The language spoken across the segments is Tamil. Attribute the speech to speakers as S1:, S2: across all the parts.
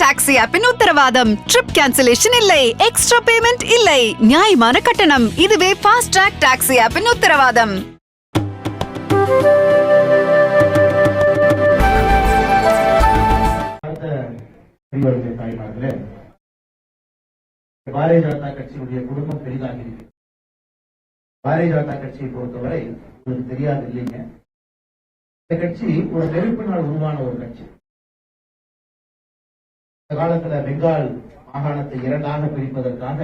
S1: டாக்ஸி ஆப்பின் உத்தரவாதம். ட்ரிப் கேன்சலேஷன் இல்லை. எக்ஸ்ட்ரா பேமெண்ட் இல்லை. நியாயமான கட்டணம். இதுவே ஃபாஸ்ட் ட்ராக் டாக்ஸி ஆப்பின் உத்தரவாதம்.
S2: அடுத்த தாய்மார்களே பாரதிய ஜனதா கட்சியினுடைய குடும்பம் பெரிதாக இருக்கு. பாரதிய ஜனதா கட்சியை பொறுத்தவரை உங்களுக்கு தெரியாது இல்லைங்க. இந்த கட்சி ஒரு நெருப்பினால் உருவான ஒரு கட்சி. காலத்துல பெங்கால் மாகாணத்தை இரண்டாக பிரிப்பதற்காக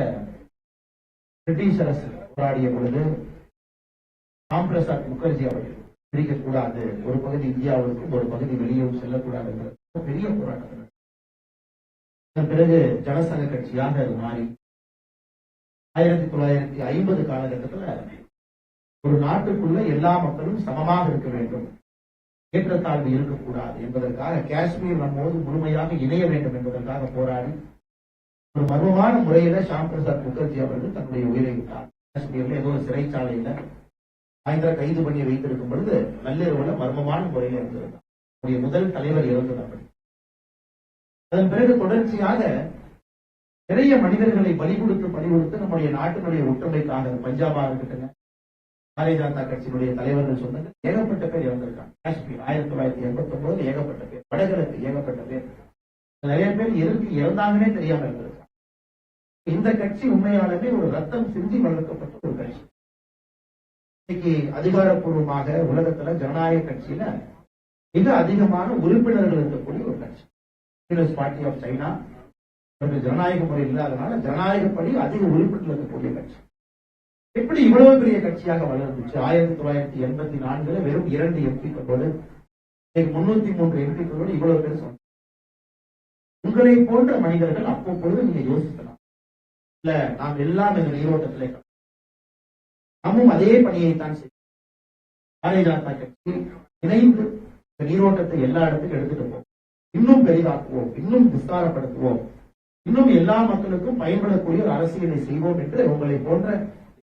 S2: பிரிட்டிஷ் அரசு போராடிய பொழுது ராம் பிரசாத் முகர்ஜி அவர்கள் பிரிக்கக்கூடாது. ஒரு பகுதி இந்தியாவிற்கும் ஒரு பகுதி வெளியும் செல்லக்கூடாது என்ற பெரிய போராட்டம் அதன் பிறகு ஜனசங்க கட்சியாக அது மாறி ஆயிரத்தி தொள்ளாயிரத்தி ஐம்பது காலகட்டத்துல ஒரு நாட்டுக்குள்ள எல்லா மக்களும் சமமாக இருக்க வேண்டும். ஏற்றத்தாழ்வு இருக்கக்கூடாது என்பதற்காக காஷ்மீர் நம்மோடு முழுமையாக இணைய வேண்டும் என்பதற்காக போராடி ஒரு மர்மமான முறையில ஷாம் பிரசாத் முகர்ஜி அவர்கள் தன்னுடைய உயிரை விட்டார். காஷ்மீர்ல ஏதோ ஒரு சிறைச்சாலையில சாயந்தர கைது பண்ணி வைத்திருக்கும் பொழுது நள்ளிரவுல மர்மமான முறையில இருந்திருந்தார். அவருடைய முதல் தலைவர் இறந்தது அப்படி. அதன் பிறகு தொடர்ச்சியாக நிறைய மனிதர்களை பலி கொடுத்து பலி கொடுத்து நம்முடைய நாட்டினுடைய ஒற்றுமைக்காக பஞ்சாபா இருக்கட்டுங்க பாரதிய ஜனதா கட்சியினுடைய தலைவர்கள் சொன்னது ஏகப்பட்ட பேர் இறந்திருக்காங்க. காஷ்மீர் ஆயிரத்தி தொள்ளாயிரத்தி எண்பத்தி ஒன்பதுல ஏகப்பட்ட பேர் வடகிழக்கு ஏகப்பட்ட பேர் நிறைய பேர் இருந்து இறந்தாங்கன்னே தெரியாம இருந்திருக்காங்க. இந்த கட்சி உண்மையாலுமே ஒரு ரத்தம் சிந்தி வளர்க்கப்பட்ட ஒரு கட்சி. இன்னைக்கு அதிகாரப்பூர்வமாக உலகத்துல ஜனநாயக கட்சியில மிக அதிகமான உறுப்பினர்கள் இருக்கக்கூடிய ஒரு கட்சி. கம்யூனிஸ்ட் பார்ட்டி ஆஃப் சைனா ஜனநாயக முறை இல்லாதனால ஜனநாயகப்படி அதிக உறுப்பினர்கள் இருக்கக்கூடிய கட்சி. எப்படி இவ்வளவு பெரிய கட்சியாக வளர்ந்துச்சு? ஆயிரத்தி தொள்ளாயிரத்தி எண்பத்தி நான்குல வெறும் இரண்டு எம்பிக்களோடு முன்னூத்தி மூன்று எம்பிக்களோடு இவ்வளவு பேர் சொன்னாங்க. உங்களை போன்ற மனிதர்கள் அப்பப்பொழுது நீங்க யோசிக்கலாம். இல்ல நாம் எல்லாம் இந்த நீரோட்டத்திலே கலந்து. நாமும் அதே பணியைத்தான் செய்யும் பாரதிய ஜனதா கட்சி இணைந்து இந்த நீரோட்டத்தை எல்லா இடத்துக்கும் எடுத்துட்டு போவோம். இன்னும் பெரிதாக்குவோம் இன்னும் விஸ்தாரப்படுத்துவோம். இன்னும் எல்லா மக்களுக்கும் பயன்படக்கூடிய ஒரு அரசியலை செய்வோம் என்று உங்களை போன்ற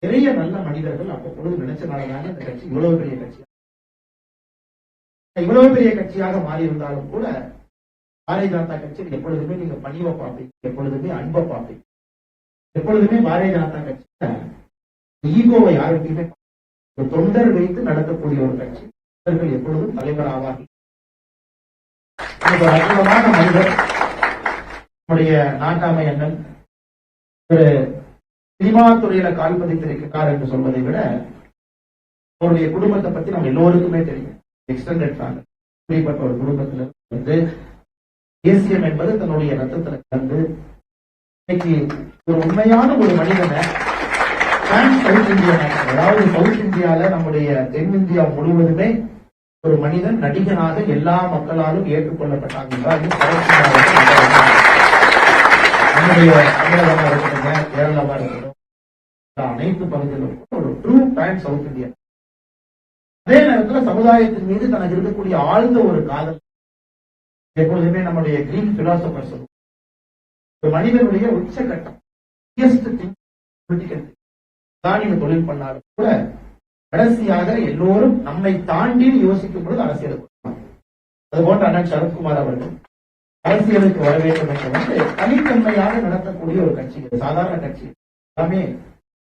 S2: நிறைய நல்ல மனிதர்கள் அப்பொழுது நினைச்சனாலதான் இந்த கட்சி இவ்வளவு பெரிய கட்சி? இவ்வளவு பெரிய கட்சியாக மாறி இருந்தாலும் கூட பாரதிய ஜனதா கட்சி எப்பொழுதுமே நீங்க பணிவை பார்ப்பீங்க எப்பொழுதுமே அன்பை பார்ப்பீங்க. எப்பொழுதுமே பாரதிய ஜனதா கட்சி ஈகோவை யாருக்குமே ஒரு தொண்டர் வைத்து நடத்தக்கூடிய ஒரு கட்சி. தொண்டர்கள் எப்பொழுதும் தலைவர் ஆவார்கள். அற்புதமான மனிதர். நம்முடைய நாட்டாமை அண்ணன் ஒரு சினிமா துறையில கால் பதித்திருக்கிறார் என்று சொல்வதை விட அவருடைய குடும்பத்தை பத்தி நம்ம எல்லோருக்குமே தெரியும். எக்ஸ்டெண்டட் ஃபேமிலி இப்படிப்பட்ட ஒரு குடும்பத்துல வந்து தேசியம் என்பது தன்னுடைய ரத்தத்துல கலந்து இன்னைக்கு ஒரு உண்மையான ஒரு மனிதனை சவுத் இந்தியா அதாவது சவுத் இந்தியால நம்முடைய தென்னிந்தியா முழுவதுமே ஒரு மனிதன் நடிகனாக எல்லா மக்களாலும் ஏற்றுக்கொள்ளப்பட்டாங்க. என்றால் நம்முடைய தமிழகமா இருக்கட்டும் கேரளமா இருக்கட்டும் அனைத்து பகுதிகளிலும் ஒரு ட்ரூ பேண்ட் சவுத் இந்தியா அதே நேரத்தில் சமுதாயத்தின் மீது தனக்கு இருக்கக்கூடிய ஆழ்ந்த ஒரு காதல். எப்பொழுதுமே நம்முடைய கிரீக் பிலாசபர் சொல்லுவோம் மனிதனுடைய உச்சகட்டம் தான் நீங்க தொழில் பண்ணாலும் கூட கடைசியாக எல்லோரும் நம்மை தாண்டி யோசிக்கும் பொழுது அரசியலுக்கு அது போன்ற அண்ணன் சரத்குமார் அவர்கள் அரசியலுக்கு வர வேண்டும் என்று வந்து தனித்தன்மையாக நடத்தக்கூடிய ஒரு கட்சி சாதாரண கட்சி. எல்லாமே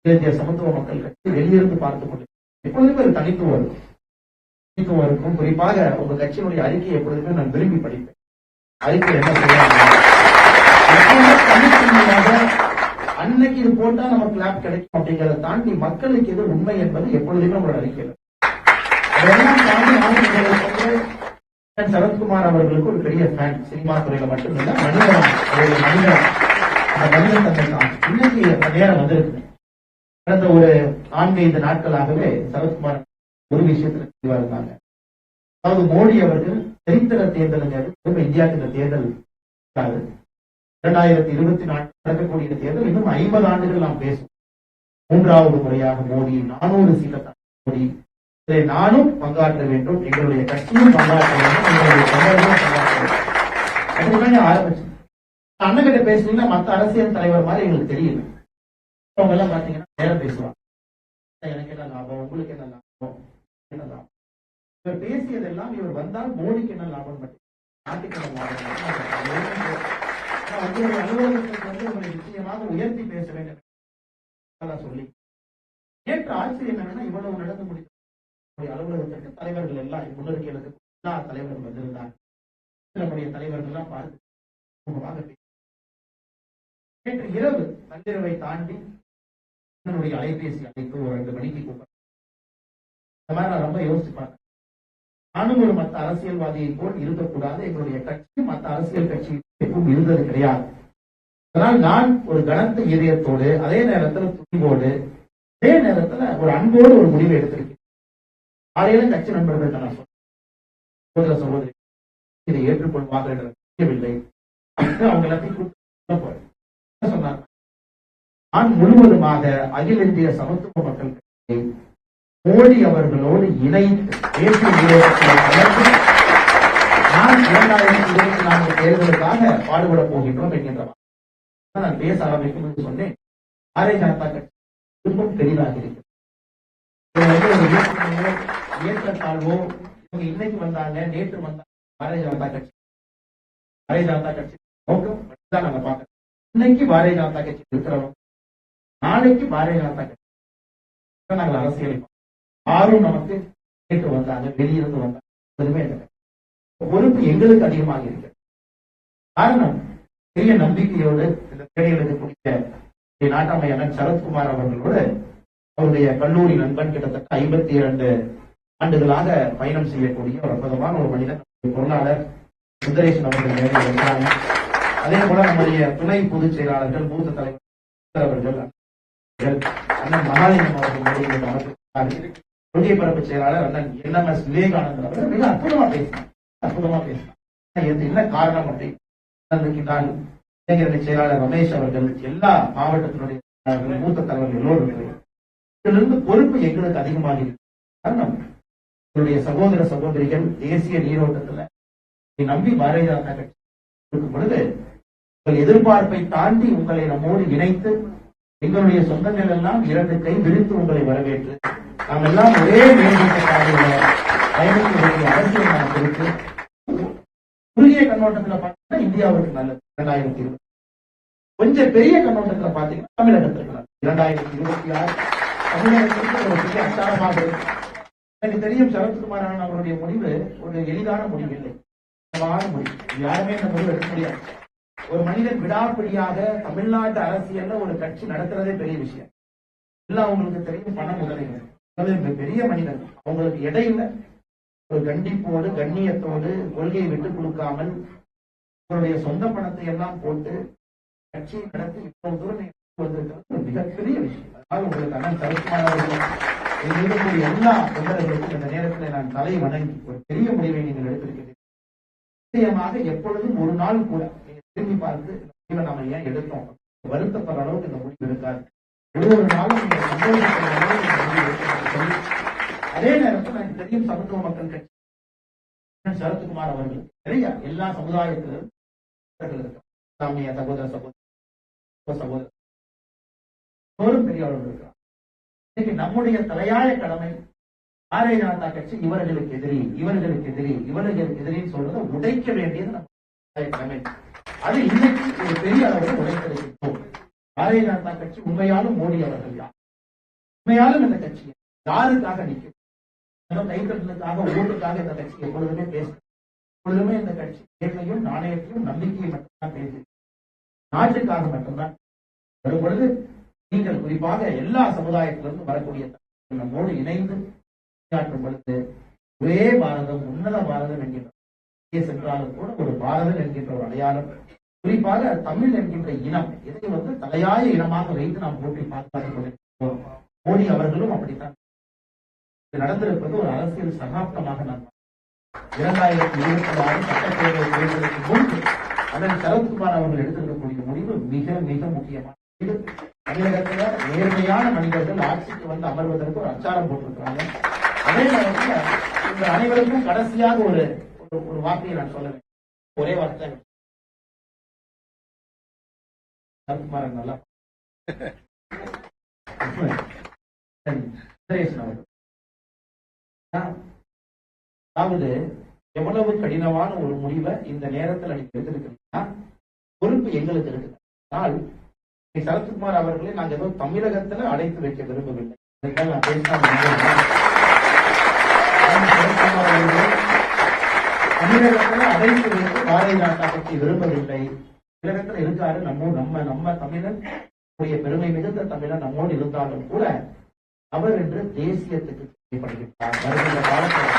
S2: தேசிய சமத்துவ மக்கள் கட்சி வெளியிருந்து பார்த்து கொண்டு எப்பொழுதுமே ஒரு தனித்துவம் இருக்கும். தனித்துவம் இருக்கும். குறிப்பாக உங்க கட்சியினுடைய அறிக்கையை எப்பொழுதுமே நான் விரும்பி படிப்பேன். அறிக்கை என்ன சொல்றாங்க அன்னைக்கு இது போட்டா நமக்கு லேப் கிடைக்கும் அப்படிங்கறத தாண்டி மக்களுக்கு எது உண்மை என்பது எப்பொழுதுமே உங்களோட அறிக்கையில் அதெல்லாம் சரத்குமார் அவர்களுக்கு ஒரு பெரிய ஃபேன் சினிமா துறையில மட்டுமில்ல மனிதனம் ஒரு மனிதன் அந்த மனிதன் தந்தை தான். இன்னைக்கு நேரம் வந்திருக்கு கடந்த ஒரு நான்கைந்து நாட்களாகவே சரத்குமார் ஒரு விஷயத்துல தெளிவா இருந்தாங்க அதாவது மோடி அவர்கள் சரித்திர தேர்தலுங்கிறது இந்தியாவுக்கு இந்த தேர்தல் இரண்டாயிரத்தி இருபத்தி நான்கு நடக்கக்கூடிய தேர்தல் இன்னும் ஐம்பது ஆண்டுகள் நாம் பேசுவோம். மூன்றாவது முறையாக மோடி நானூறு சீட்டை மோடி. இதை நானும் பங்காற்ற வேண்டும். எங்களுடைய கட்சியும் பங்காற்ற வேண்டும். எங்களுடைய பங்காற்ற வேண்டும். ஆரம்பிச்சு. அண்ணன் கிட்ட பேசுனீங்கன்னா மத்த அரசியல் தலைவர் மாதிரி எங்களுக்கு தெரியல. அவங்க எல்லாம் பாத்தீங்கன்னா நேரம் பேசுவான் எனக்கு என்ன லாபம்? உங்களுக்கு என்ன லாபம்? என்ன லாபம்? இவர் பேசியதெல்லாம் இவர் வந்தால் மோடிக்கு என்ன லாபம் மட்டும். நாட்டுக்கு லாபம். மட்டும் வந்து உங்களை நிச்சயமாக உயர்த்தி பேச வேண்டும் சொல்லி. நேற்று ஆட்சி என்னன்னா இவ்வளவு நடந்து முடிந்த அலுவலகத்திற்கு தலைவர்கள் எல்லாம் முன்னறிக்கைகளுக்கு எல்லா தலைவர்கள் வந்திருந்தாங்க. நம்முடைய தலைவர்கள் எல்லாம் பார்த்து நேற்று இரவு நள்ளிரவை தாண்டி என்னுடைய அலைபேசி அழைப்பு ஒரு ரெண்டு மணிக்கு கூப்பிட்டு இந்த மாதிரி நான் ரொம்ப யோசிச்சு பார்த்தேன். நானும் ஒரு மத்த அரசியல்வாதியை போல் இருக்கக்கூடாது. எங்களுடைய கட்சி மத்த அரசியல் கட்சி எப்பவும் இருந்தது கிடையாது. அதனால் நான் ஒரு கனத்த இதயத்தோடு அதே நேரத்தில் துணிவோடு அதே நேரத்துல ஒரு அன்போடு ஒரு முடிவை எடுத்திருக்கேன். காலையில கட்சி நண்பர்கள் நான் சொல்றேன் சகோதர சகோதரி இதை ஏற்றுக்கொள்வார்கள் என்று தெரியவில்லை அவங்க எல்லாத்தையும் கூப்பிட்டு போறேன் என்ன சொன்னாங்க நான் முழுவதுமாக அகில இந்திய சமத்துவ மக்கள் கட்சியை மோடி அவர்களோடு இணைந்து தேசிய நான் இரண்டாயிரத்தி இருபத்தி நான்கு தேர்தலுக்காக பாடுபட போகின்றோம் என்கின்ற நான் பேச ஆரம்பிக்கும் என்று சொன்னேன். பாரதிய ஜனதா கட்சி திரும்பவும் பெரிதாக இருக்கிறது. ஏற்றத்தாழ்வோ இவங்க இன்னைக்கு வந்தாங்க நேற்று வந்தாங்க பாரதிய ஜனதா கட்சி. பாரதிய ஜனதா கட்சி நோக்கம் தான் நாங்க பார்க்கறோம் இன்னைக்கு பாரதிய ஜனதா கட்சி இருக்கிறவங்க நாளைக்கு பாரதிய ஜனதா கட்சி. நாங்கள் அரசியலை ஆறும் யாரும் நமக்கு கேட்டு வந்தாங்க வெளியிருந்து வந்தாங்க. எதுவுமே இல்லை. பொறுப்பு எங்களுக்கு அதிகமாக இருக்கு காரணம் பெரிய நம்பிக்கையோடு இந்த தேடியில் இருக்கக்கூடிய நாட்டாமையான சரத்குமார் அவர்களோடு அவருடைய கல்லூரி நண்பன் கிட்டத்தட்ட ஐம்பத்தி இரண்டு ஆண்டுகளாக பயணம் செய்யக்கூடிய ஒரு அற்புதமான ஒரு மனிதன் பொருளாளர் சுந்தரேசன் அவர்கள் அதே போல நம்முடைய துணை பொதுச் செயலாளர்கள் மூத்த தலைவர் அவர்கள் கொள்கை பரப்பு செயலாளர் அண்ணன் என் எம் எஸ் விவேகானந்தர் அவர்கள் மிக அற்புதமா பேசினார். அற்புதமா பேசினார். என்ன காரணம் அப்படின்னு அன்றைக்கு இளைஞரணி செயலாளர் ரமேஷ் அவர்கள் எல்லா மாவட்டத்தினுடைய மூத்த தலைவர்கள் எல்லோரும் இதிலிருந்து பொறுப்பு எங்களுக்கு அதிகமாக காரணம் என்னுடைய சகோதர சகோதரிகள் தேசிய நீரோட்டத்துல இதை நம்பி பாரதிய ஜனதா கட்சி. இருக்கும் பொழுது உங்கள் எதிர்பார்ப்பை தாண்டி உங்களை நம்மோடு இணைத்து எங்களுடைய சொந்தங்கள் எல்லாம் இரண்டு கை விரித்து உங்களை வரவேற்று நாம் எல்லாம் ஒரே மேம்பட்ட பயணிக்க வேண்டிய அவசியம் நமக்கு இருக்கு குறுகிய கண்ணோட்டத்துல பார்த்தீங்கன்னா இந்தியாவுக்கு நல்லது. இரண்டாயிரத்தி இருபது. கொஞ்சம் பெரிய கண்ணோட்டத்துல பாத்தீங்கன்னா தமிழகத்திற்கு நல்லது இரண்டாயிரத்தி இருபத்தி ஆறு தமிழகத்திற்கு ஒரு பெரிய அச்சாரமாக இருக்கு. எனக்கு தெரியும் சரத்குமாரன் அவருடைய முடிவு ஒரு எளிதான முடிவு இல்லை. முடிவு. யாருமே இந்த முடிவு எடுக்க முடியாது. ஒரு மனிதன் விடாப்பிடியாக தமிழ்நாட்டு அரசியல்ல ஒரு கட்சி நடத்துறதே பெரிய விஷயம். எல்லாம் அவங்களுக்கு தெரியும் பண முதலீடு. பெரிய மனிதன். அவங்களுக்கு இடையில ஒரு கண்டிப்போடு கண்ணியத்தோடு கொள்கையை விட்டு கொடுக்காமல் அவருடைய சொந்த பணத்தை எல்லாம் போட்டு கட்சியை நடத்தி இவ்வளவு தூரம் வந்திருக்கிறது ஒரு மிகப்பெரிய விஷயம். அதனால உங்களுக்கு அண்ணன் சரத்குமார் இருக்கக்கூடிய எல்லா தொண்டர்களுக்கும் இந்த நேரத்தில் நான் தலை வணங்கி ஒரு பெரிய முடிவை நீங்கள் எடுத்திருக்கிறீர்கள். நிச்சயமாக எப்பொழுதும் ஒரு நாள் கூட திரும்பி பார்த்து இந்த முடிவை நாம ஏன் எடுத்தோம்? வருத்தப்படுற அளவுக்கு இந்த முடிவு இருக்காது ஒரு நாளும் நீங்க சந்தோஷப்படுற அதே நேரத்தில் எனக்கு தெரியும் சமத்துவ மக்கள் கட்சி சரத்குமார் அவர்கள். நிறைய எல்லா சமுதாயத்திலும் இவர்கள் இருக்காங்க. சகோதர சகோதரி சகோதரர் எல்லோரும் பெரியவர்கள் இருக்கிறார் இன்னைக்கு நம்முடைய தலையாய கடமை பாரதிய ஜனதா கட்சி இவர்களுக்கு எதிரி இவர்களுக்கு எதிரி இவர்களுக்கு எதிரின்னு சொல்றதை உடைக்க வேண்டியது நம்ம கடமை அது இன்னைக்கு ஒரு பெரிய அளவில் உடைத்திருக்கிறோம் பாரதிய ஜனதா கட்சி உண்மையாலும் மோடி அவர்கள் யார்? உண்மையாலும் இந்த கட்சி யாருக்காக நிற்கும்? கைத்தட்டலுக்காக ஓட்டுக்காக இந்த கட்சி எப்பொழுதுமே பேசும். எப்பொழுதுமே இந்த கட்சி நேர்மையும் நாணயத்தையும் நம்பிக்கையை மட்டும்தான் பேசு நாட்டுக்காக மட்டும்தான். வரும் பொழுது நீங்கள் குறிப்பாக எல்லா சமுதாயத்திலிருந்து வரக்கூடிய நம்மோடு இணைந்து பொழுது ஒரே பாரதம் உன்னத பாரதம் என்கின்ற சென்றாலும் கூட ஒரு பாரதம் என்கின்ற ஒரு அடையாளம் குறிப்பாக தமிழ் என்கின்ற இனம் இதை வந்து தலையாய இனமாக வைத்து நாம் போட்டி பாதுகாத்துக் கொண்டிருக்கிறோம் மோடி அவர்களும் அப்படித்தான். இது நடந்திருப்பது ஒரு அரசியல் சகாப்தமாக நான் இரண்டாயிரத்தி இருபத்தி ஆறு சட்டப்பேரவை தேர்தலுக்கு முன்பு அதன் சரத்குமார் அவர்கள் எடுத்திருக்கக்கூடிய முடிவு மிக மிக முக்கியமான முடிவு. தமிழகத்துல நேர்மையான மனிதர்கள் ஆட்சிக்கு வந்து அமர்வதற்கு ஒரு அச்சாரம் போட்டிருக்கிறாங்க. அதே நேரத்தில் இந்த அனைவருக்கும் கடைசியாக ஒரு ஒரு- வார்த்தையை நான் சொல்ல வேண்டும். ஒரே வார்த்தை சரத்குமார் நல்லா அதாவது எவ்வளவு கடினமான ஒரு முடிவை இந்த நேரத்தில் நீங்க எடுத்திருக்கீங்கன்னா பொறுப்பு எங்களுக்கு இருக்கு. ஆனால் சரத்குமார் அவர்களை நாங்கள் ஏதோ தமிழகத்துல அடைத்து வைக்க விரும்பவில்லை. நான் பேசாம இருந்தேன். ஆனால் சரத்குமார் அவர்கள் தமிழகத்துல அடைந்து வைத்து பாரதிய ஜனதா கட்சி விரும்பவில்லை. தமிழகத்துல இருக்காரு நம்ம நம்ம நம்ம தமிழன் உடைய பெருமை மிகுந்த தமிழன் நம்மோடு இருந்தாலும் கூட அவர் என்று தேசியத்துக்கு வருகின்ற காலத்தில்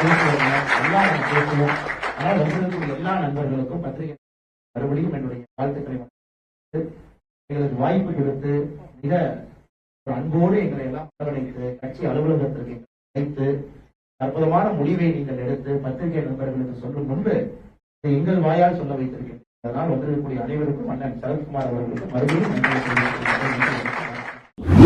S2: பேசுவோம் பேசுவோம். ஆனால் வந்திருக்கும் எல்லா நண்பர்களுக்கும் பத்திரிகை மறுபடியும் என்னுடைய வாழ்த்துக்களை எங்களுக்கு வாய்ப்பு கொடுத்து மிக ஒரு அன்போடு எங்களை எல்லாம் வரவழைத்து கட்சி அலுவலகத்திற்கு அழைத்து அற்புதமான முடிவை நீங்கள் எடுத்து பத்திரிகை நண்பர்களுக்கு சொல்லும் முன்பு எங்கள் வாயால் சொல்ல வைத்திருக்கிறேன் அதனால் வந்திருக்கக்கூடிய அனைவருக்கும் அண்ணன் சரத்குமார் அவர்களுக்கு மறுபடியும் நன்றி